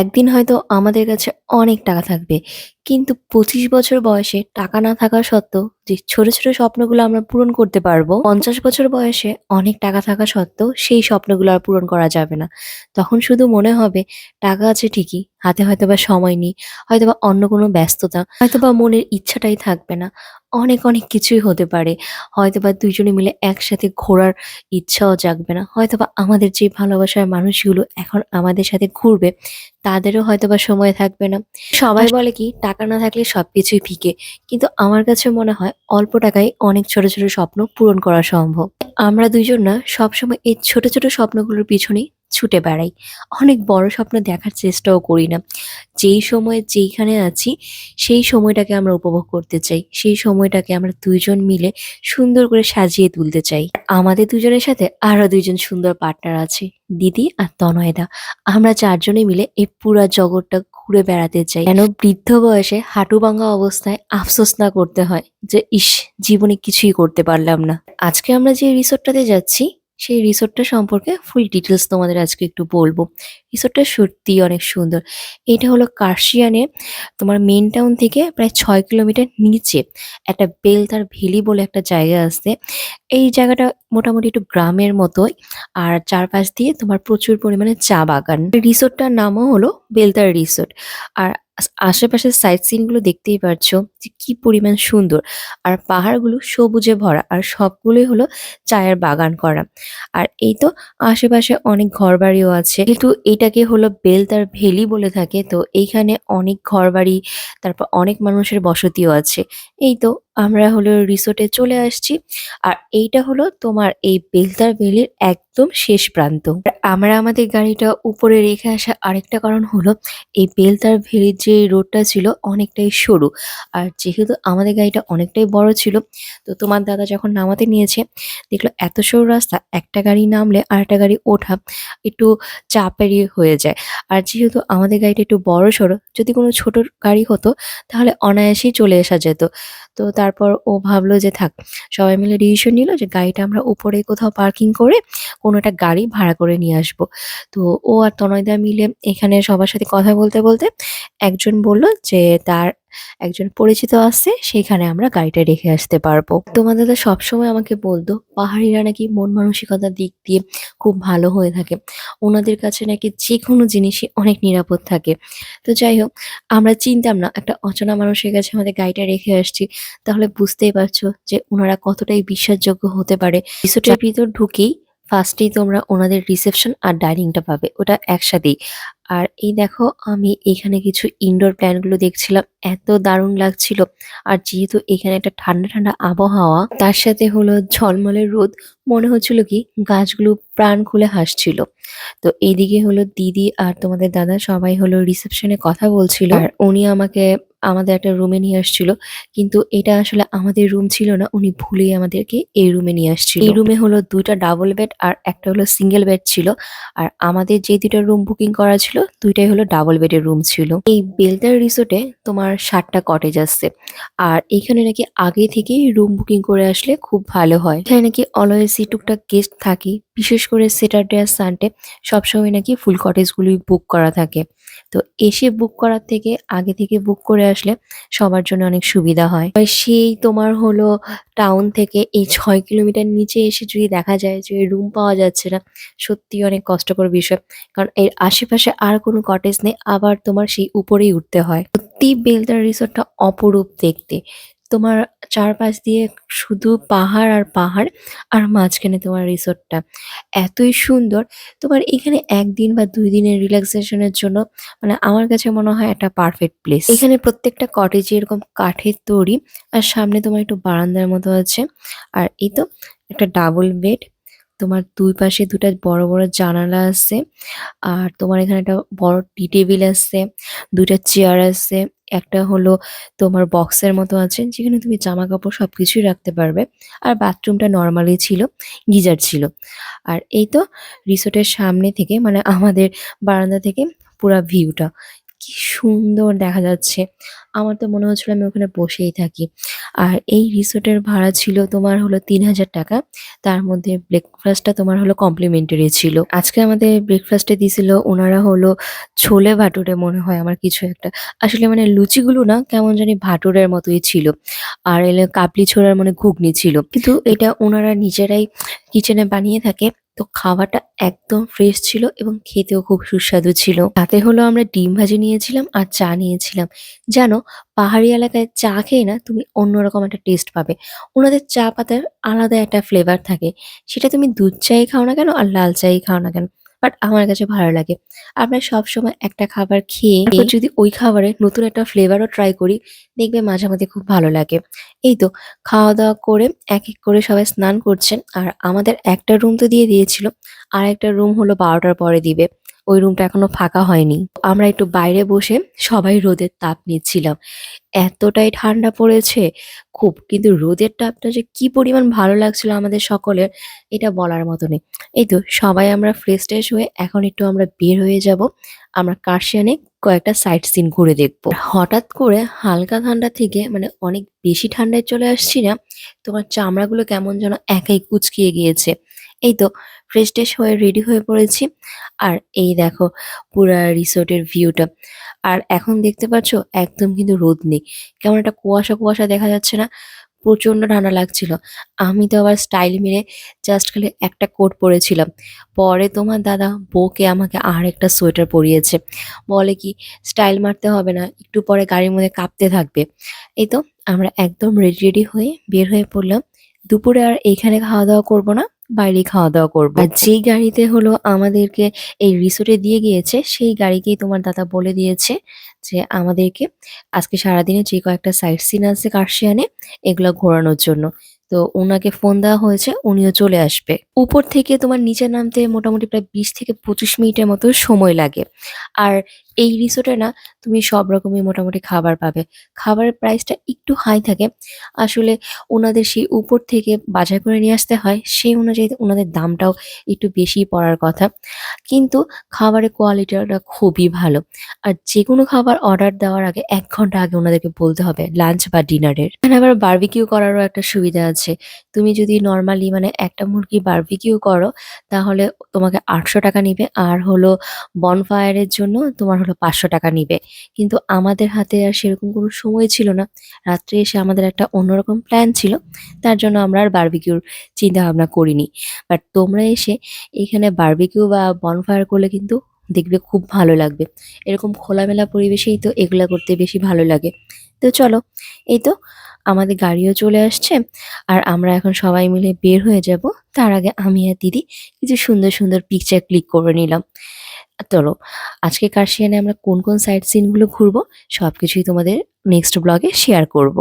একদিন হয়তো আমাদের কাছে অনেক টাকা থাকবে। কিন্তু ২৫ বছর বয়সে টাকা না থাকা সত্ত্বেও যে ছোট, ছোট স্বপ্নগুলো আমরা পূরণ করতে পারব, ৫০ বছর বয়সে অনেক টাকা থাকা সত্ত্বেও সেই স্বপ্নগুলো আর পূরণ করা যাবে না। তখন শুধু মনে হবে টাকা আছে ঠিকই, হাতে হয়তো বা সময় নেই, হয়তোবা অন্য কোনো ব্যস্ততা, হয়তোবা মনের ইচ্ছাটাই থাকবে না। অনেক, অনেক কিছুই হতে পারে। হয়তোবা দুজনে মিলে একসাথে ঘোরার ইচ্ছাও জাগবে না। হয়তোবা আমাদের যে ভালোবাসার মানুষগুলো এখন আমাদের সাথে ঘুরবে, তাদেরও হয়তোবা সময় থাকবে না। সবাই বলে কি টাকা না থাকলে সবকিছুই ফিকে। কিন্তু আমার কাছে মনে হয় অল্প টাকায় অনেক ছোট, ছোট স্বপ্ন পূরণ করা সম্ভব। আমরা দুজন না সবসময় এই ছোট, ছোট স্বপ্নগুলোর পিছনেই ছুটে বেড়াই। অনেক বড় স্বপ্ন দেখার চেষ্টাও করি না। যেই সময়ে যেইখানে আছি সেই সময়টাকে আমরা উপভোগ করতে চাই। সেই সময়টাকে আমরা দুইজন মিলে সুন্দর করে সাজিয়ে তুলতে চাই। আমাদের দুজনের সাথে আরও ২ জন সুন্দর পার্টনার আছে। দিদি আর তনয়দা। আমরা ৪ জনে মিলে এই পুরা জগৎটা ঘুরে বেড়াতে চাই। কেন বৃদ্ধ বয়সে হাঁটু ভাঙা অবস্থায় আফসোস না করতে হয় যে, "ইস! জীবনে কিছুই করতে পারলাম না।" আজকে আমরা যে রিসোর্টটাতে যাচ্ছি, সেই রিসোর্টটা সম্পর্কে ফুল ডিটেলস তোমাদের আজকে একটু বলব। রিসোর্টটা সত্যিই অনেক সুন্দর। এটা হলো কার্শিয়ানে তোমার মেন টাউন থেকে প্রায় ছয় কিলোমিটার নিচে একটা বেলতার ভ্যালি বলে একটা জায়গা আছে। এই জায়গাটা মোটামুটি একটু গ্রামের মতোই। আর চারপাশ দিয়ে তোমার প্রচুর পরিমাণে চা বাগান। রিসোর্টটার নামও হলো বেলতার রিসোর্ট। আর আশেপাশের সাইট সিনগুলো দেখতেই পারছ যে কি পরিমাণ সুন্দর। আর পাহাড়গুলো সবুজে ভরা। আর সবগুলোই হলো চায়ের বাগান করা। আর এই তো আশেপাশে অনেক ঘরবাড়িও আছে। যেহেতু এটাকে হলো বেলতার ভেলি বলে থাকে তো এইখানে অনেক ঘরবাড়ি, তারপর অনেক মানুষের বসতিও আছে। এই তো আমরা হলো রিসোর্টে চলে আসছি। আর এইটা হলো তোমার এই বেলদার ভ্যালির একদম শেষ প্রান্ত। আমরা আমাদের গাড়িটা উপরে রেখে আসার আরেকটা কারণ হলো এই বেলদার ভ্যালির যে রোডটা ছিল অনেকটাই সরু। আর যেহেতু আমাদের গাড়িটা অনেকটাই বড় ছিল, তো তোমার দাদা যখন নামাতে নিয়েছে দেখল এত সরু রাস্তা একটা গাড়ি নামলে আরেকটা গাড়ি ওঠা একটু চাপেরই হয়ে যায়। আর যেহেতু আমাদের গাড়িটা একটু বড়সড়, যদি কোনো ছোট গাড়ি হতো তাহলে অনায়াসেই চলে আসা যেত। তো তারপর ও ভাবলো যে থাক সবাই মিলে ডিসিশন নিল যে গাড়িটা আমরা উপরে কোথাও পার্কিং করে কোনো একটা গাড়ি ভাড়া করে নিয়ে আসব। তো ও আর তনয়দা মিলে এখানে সবার সাথে কথা বলতে, বলতে একজন বলল যে তার একজন পরিচিত আছে, সেখানে আমরা গাড়িটা রেখে আসতে পারব। তোমাদের দাদা সবসময় আমাকে বলতো, পাহাড়িরা নাকি মন মানসিকতার দিক দিয়ে খুব ভালো হয়ে থাকে। ওনাদের কাছে নাকি যেকোনো জিনিসই অনেক নিরাপদ থাকে। তো যাই হোক, আমরা চিনতাম না, একটা অচেনা মানুষের কাছে আমাদের গাড়িটা রেখে আসছি। তাহলে বুঝতেই পারছ যে ওনারা কতটাই বিশ্বাসযোগ্য হতে পারে। রিসোর্টের ভিতর ঢুকেই ফার্স্টেই তোমরা ওনাদের রিসেপশন আর ডাইনিংটা পাবে। ওটা একসাথেই। আর এই দেখো আমি এখানে কিছু ইনডোর প্ল্যান্টগুলো দেখছিলাম। এত দারুণ লাগছিল। আর যেহেতু এখানে একটা ঠান্ডা, ঠান্ডা আবহাওয়া তার সাথে হলো ঝলমলের রোদ মনে হচ্ছিল কি গাছগুলো প্রাণ খুলে হাসছিল। তো এদিকে হলো দিদি আর তোমাদের দাদা সবাই হলো রিসেপশনে কথা বলছিল। আর উনি আমাকে আমাদের একটা রুমে নিয়ে আসছিল। কিন্তু এটা আসলে আমাদের রুম ছিল না। উনি ভুলেই আমাদেরকে এই রুমে নিয়ে আসছিল। এই রুমে হলো দুইটা ডাবল বেড আর একটা হলো সিঙ্গেল বেড ছিল। আর আমাদের যে ২ টা রুম বুকিং করা ছিল ২ টাই হলো ডাবল বেডের রুম ছিল। এই বেলদার রিসোর্টে তোমার ৭ টা কটেজ আছে। আর এখানে নাকি আগে থেকেই রুম বুকিং করে আসলে খুব ভালো হয়। এখানে নাকি অলওয়েজই টুকটাক গেস্ট থাকেই। বিশেষ করে স্যাটারডে আর সানডে সবসময় নাকি ফুল কটেজ গুলোই বুক করা থাকে। তো এসে বুক করার থেকে, আগে থেকে বুক করে আসলে সবার জন্য অনেক সুবিধা হয়। সেই তোমার হলো টাউন থেকে এই ছয় কিলোমিটার নিচে এসে যদি দেখা যায় যে রুম পাওয়া যাচ্ছে না, সত্যি অনেক কষ্টকর বিষয়। কারণ এর আশেপাশে আর কোনো কটেজ নেই। আবার তোমার সেই উপরেই উঠতে হয়। সত্যি বেলদার রিসোর্টটা অপরূপ দেখতে। তোমার চারপাশ দিয়ে শুধু পাহাড় আর পাহাড় আর মাঝখানে তোমার রিসোর্টটা। এতই সুন্দর তোমার এখানে একদিন বা দুই দিনের রিল্যাক্সেশনের জন্য মানে আমার কাছে মনে হয় একটা পারফেক্ট প্লেস। এখানে প্রত্যেকটা কটেজে এরকম কাঠের তৈরি। আর সামনে তোমার একটু বারান্দার মতো আছে। আর এই তো একটা ডাবল বেড। তোমার দুই পাশে দুটা বড়, বড় জানালা আছে। আর তোমার এখানে একটা বড় টি টেবিল আছে, ২ টা চেয়ার আছে। একটা হলো তোমার বক্সের মতো আছে যেখানে তুমি জামাকাপড় সবকিছুই রাখতে পারবে। আর বাথরুমটা নরমালি ছিল, গিজার ছিল। আর এই তো রিসোর্টের সামনে থেকে মানে আমাদের বারান্দা থেকে পুরা ভিউটা। কি সুন্দর দেখা যাচ্ছে। আমার তো মনে হচ্ছিল আমি ওখানে বসেই থাকি। আর এই রিসোর্টের ভাড়া ছিল তোমার হলো তিন হাজার টাকা। তার মধ্যে ব্রেকফাস্টটা তোমার হলো কমপ্লিমেন্টারি ছিল। আজকে আমাদের ব্রেকফাস্টে দিয়েছিল ওনারা হলো ছোলে ভাটুরে মনে হয় আমার কিছু একটা। আসলে মানে লুচিগুলো না কেমন জানি ভাটুরের মতোই ছিল। আর এলে কাবলি ছোড়ার মানে ঘুগনি ছিল। কিন্তু এটা ওনারা নিজেরাই কিচেনে বানিয়ে থাকে। তো খাওয়াটা একদম ফ্রেশ ছিল এবং খেতেও খুব সুস্বাদু ছিল। তাতে হলো আমরা ডিম ভাজি নিয়েছিলাম আর চা নিয়েছিলাম। জানো, পাহাড়ি এলাকায় চা খেয়ে না তুমি অন্যরকম একটা টেস্ট পাবে। ওনাদের চা পাতার আলাদা একটা ফ্লেভার থাকে। সেটা তুমি দুধ চাই খাও না কেন আর লাল চাই খাও না কেন? বাট আমার কাছে ভালো লাগে। আমরা সব সময় একটা খাবার খেয়ে যদি ওই খাবারে নতুন একটা ফ্লেভারও ট্রাই করি, দেখবে মাঝে মাঝে খুব ভালো লাগে। এই তো, খাওয়া দাওয়া করে এক এক করে সবাই স্নান করছেন আর আমাদের একটা রুম তো দিয়ে দিয়েছিল, আর একটা রুম হলো বারোটার পরে দিবে। ওই রুমটা এখনও ফাঁকা হয়নি। আমরা একটু বাইরে বসে সবাই রোদের তাপ নিচ্ছিলাম। এতটাই ঠান্ডা পড়েছে, খুব, কিন্তু রোদের তাপটা যে কি পরিমাণ ভালো লাগছিল আমাদের সকলের, এটা বলার মতো নেই। এই তো সবাই আমরা ফ্রেশ ট্রেশ হয়ে এখন একটু আমরা বের হয়ে যাব। আমরা কার্শিয়ানে কয়েকটা সাইট সিন ঘুরে দেখব। হঠাৎ করে হালকা ঠান্ডা থেকে মানে অনেক বেশি ঠান্ডায় চলে আসছি না, তোমার চামড়াগুলো কেমন যেন একাই কুচকিয়ে গিয়েছে। এই তো ফ্রেশ ট্রেশ হয়ে রেডি হয়ে পড়েছি। আর এই দেখো পুরা রিসোর্টের ভিউটা আর এখন দেখতে পাচ্ছ একদম কিন্তু রোদ নেই। কেমন একটা কুয়াশা কুয়াশা দেখা যাচ্ছে না। প্রচণ্ড ঠান্ডা লাগছিল। আমি তো আবার স্টাইল মেরে জাস্ট খালি একটা কোট পরেছিলাম। পরে তোমার দাদা বউকে আমাকে আর একটা সোয়েটার পরিয়েছে। বলে কি স্টাইল মারতে হবে না, একটু পরে গাড়ির মধ্যে কাঁপতে থাকবে। এই তো আমরা একদম রেডি রেডি হয়ে বের হয়ে পড়লাম। দুপুরে আর এইখানে খাওয়া দাওয়া করব না বাইরে খাওয়া দাওয়া করব। আর যেই গাড়িতে হলো আমাদেরকে এই রিসোর্টে দিয়ে গিয়েছে, সেই গাড়িকেই তোমার দাদা বলে দিয়েছে যে আমাদেরকে আজকে সারাদিনে যে কয়েকটা সাইট সিন আছে কার্শিয়ানে, এগুলো ঘোরানোর জন্য। তো ওনাকে ফোন দেওয়া হয়েছে, উনিও চলে আসবে। উপর থেকে তোমার নিচে নামতে মোটামুটি প্রায় বিশ থেকে পঁচিশ মিনিটের মতো সময় লাগে। আর এই রিসোর্টে না তুমি সব রকমই মোটামুটি খাবার পাবে। খাবারের প্রাইসটা একটু হাই থাকে। আসলে ওনাদের সেই উপর থেকে বাজার করে নিয়ে আসতে হয়, সেই অনুযায়ী ওনাদের দামটাও একটু বেশি পড়ার কথা। কিন্তু খাবারের কোয়ালিটিটা খুবই ভালো। আর যে কোনো খাবার অর্ডার দেওয়ার আগে এক ঘণ্টা আগে ওনাদেরকে বলতে হবে লাঞ্চ বা ডিনারের এখানে আবার বারবিকিউ করারও একটা সুবিধা আছে। তুমি যদি নর্মালি মানে একটা মুরগি বারবিকিউ করো, তাহলে তোমাকে আটশো টাকা নিবে। আর হলো বনফায়ারের জন্য তোমার হলো পাঁচশো টাকা নিবে। কিন্তু আমাদের হাতে আর সেরকম কোনো সময় ছিল না। রাত্রে এসে আমাদের একটা অন্যরকম প্ল্যান ছিল, তার জন্য আমরা আর বারবিকিউর চিন্তা ভাবনা করিনি। বাট তোমরা এসে এখানে বারবিকিউ বা বনফায়ার করলে কিন্তু দেখবে খুব ভালো লাগবে। এরকম খোলামেলা পরিবেশেই তো এগুলা করতে বেশি ভালো লাগে। তো চলো, এই তো আমাদের গাড়িও চলে আসছে আর আমরা এখন সবাই মিলে বের হয়ে যাব। তার আগে আমি আর দিদি কিছু সুন্দর সুন্দর পিকচার ক্লিক করে নিলাম। চলো, আজকে কার্শিয়ানে আমরা কোন কোন সাইট সিনগুলো ঘুরবো সব কিছুই তোমাদের নেক্সট ব্লগে শেয়ার করব।